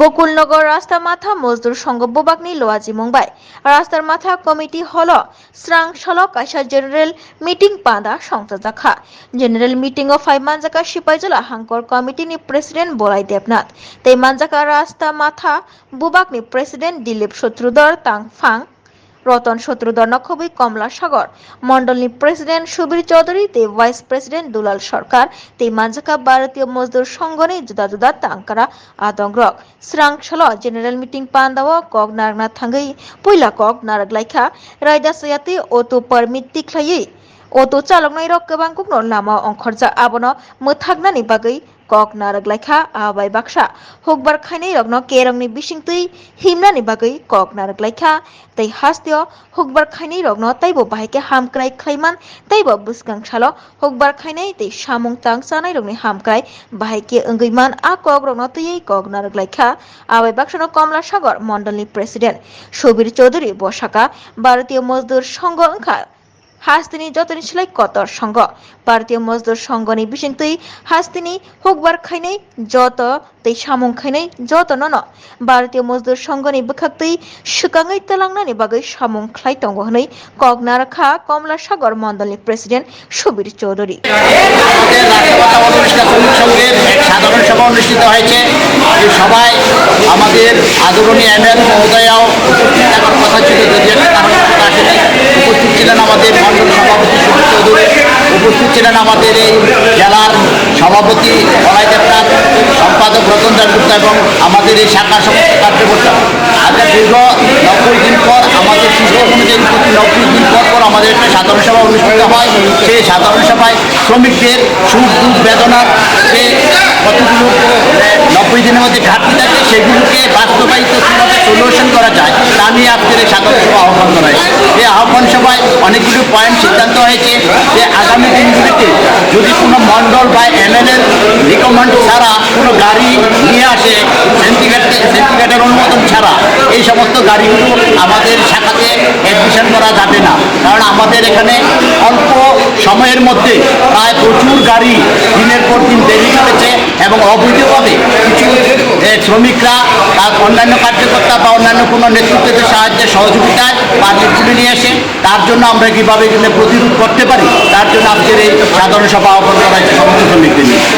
গোকুলনগর রাস্তা মাথা মজদুর সংঘ বোবাগনি লোয়াজি মুম্বাই। রাস্তার মাথা কমিটি হল স্রাং সলক আশা জেনারেল মিটিং পাঁদা সংস্থা দেখা জেনারেল মিটিং ও আই মানজাকা সিপাইজলা হাঙ্কর কমিটিনি প্রেসিডেন্ট বলাই দেবনাথ। তাই মানজাকা রাস্তা মাথা বুবাগনি প্রেসিডেন্ট দিলীপ শত্রুধর তাং ফাং রতন শত্রুধর নক্ষবী কমলা সাগর। মন্ডলী প্রেসিডেন্ট সুবীর চৌধুরী, তে ভাইস প্রেসিডেন্ট দুলাল সরকার, তে মাঞ্জাকা ভারতীয় মজদুর সংগনে জুদা জুদা তাঙ্কারা আদংরক স্রাংশল জেনারেল মিটিং পান্দাও কক নারনা থাঙ্গাই, পয়লা কক নারগলাইখা, রায়দা সয়াতে ও তো পারমিট তিখলাই চালক নাই রক গোবাং কুকনো লামা অংখরজা, আবনো মোথাগনানি বাগৈ কক নারগলাইখা আবাই বাকসা হুকবার খাইনি রগ্ন কেরংনি বিসিং তুই হিমনানি বাগৈ কক নারগলাইখা তাই হাস্তিও হুকবার খাইনি রগ্ন তাইব বাহাইকে হামক্রাই খাইমান তাইব বুসগাং সালো হুকবার খাইনি তাই সামং তাং সানাই রগ্নি হামক্রাই বাহাইকে অঙ্গৈমান আ কক রগ্ন তুই কক নারগলাইখা আবাই বাক্সানো কমলা সাগর মন্ডলনি প্রেসিডেন্ট সবির চৌধুরী বসাকা ভারতীয় মজদুর সংঘ অংখা হাস্তিনি যতনি সিলাই কতর সংঘ ভারতীয় মজদুর সংঘনি বিশিংতৈ হাস্তিনি হুকবার খাইনাই যত তৈ সামং খাইনাই যত নন। ভারতীয় মজদুর সংঘনি বখাক্তৈ সুকাङै তলাংনানি বাগै সামং খ্লাই তঙ্গ হनै কগনা রাখা কমলা সাগর মণ্ডলনি প্রেসিডেন্ট সুবীর চৌধুরী। সাধারণ সভা অনুষ্ঠিত হয়েছে। সভায় আমাদের আদরণীয় থাকার কথা ছিল যদি একটা কারণ আসেনি উপস্থিত ছিলেন আমাদের মণ্ডল সভাপতি সুনীল চৌধুরী, উপস্থিত ছিলেন আমাদের এই জেলার সভাপতি বলাই দেবনাথ, সম্পাদক রতন দাসগুপ্ত এবং আমাদের এই শাখার সমস্ত কার্যকর্তা। আজকে দীর্ঘ নব্বই দিন পর আমাদের সিস্টেম অনুযায়ী প্রতি নব্বই দিন পর পর আমাদের একটা সাধারণ সভা অনুষ্ঠিত হয়। সেই সাধারণ সভায় শ্রমিকদের সুখ, দুঃখ বেদনার যে কতগুলো নব্বই দিনের মধ্যে ঘাটতি থাকে, সেগুলোকে বাস্তবায়িত নিয়ে আজকের এই আহ্বান করা হয় এই আহ্বান সভায় অনেকগুলো পয়েন্ট সিদ্ধান্ত হয়েছে যে আগামী দিনগুলিতে যদি কোনো মণ্ডল বা এমএলএর রিকমেন্ড ছাড়া কোনো গাড়ি নিয়ে আসে সেন্টিগ্রেড অনুমোদন ছাড়া, এই সমস্ত গাড়িগুলো আমাদের শাখাতে অ্যাডমিশন করা যাবে না। কারণ আমাদের এখানে অল্প সময়ের মধ্যে প্রায় প্রচুর গাড়ি দিনের পর দিন দেরি করেছে এবং অবৈধভাবে কিছু শ্রমিকরা, তার অন্যান্য কার্যকর্তা বা অন্যান্য কোনো নেতৃত্বের সাহায্যে সহযোগিতায় পারমিটগুলি নিয়ে আসে। তার জন্য আমরা কীভাবে এগুলো প্রতিরোধ করতে পারি? তার জন্য আজকের এই সাধারণ সভা আহ্বান করা হয়েছে সমস্ত শ্রমিকদের নিয়ে।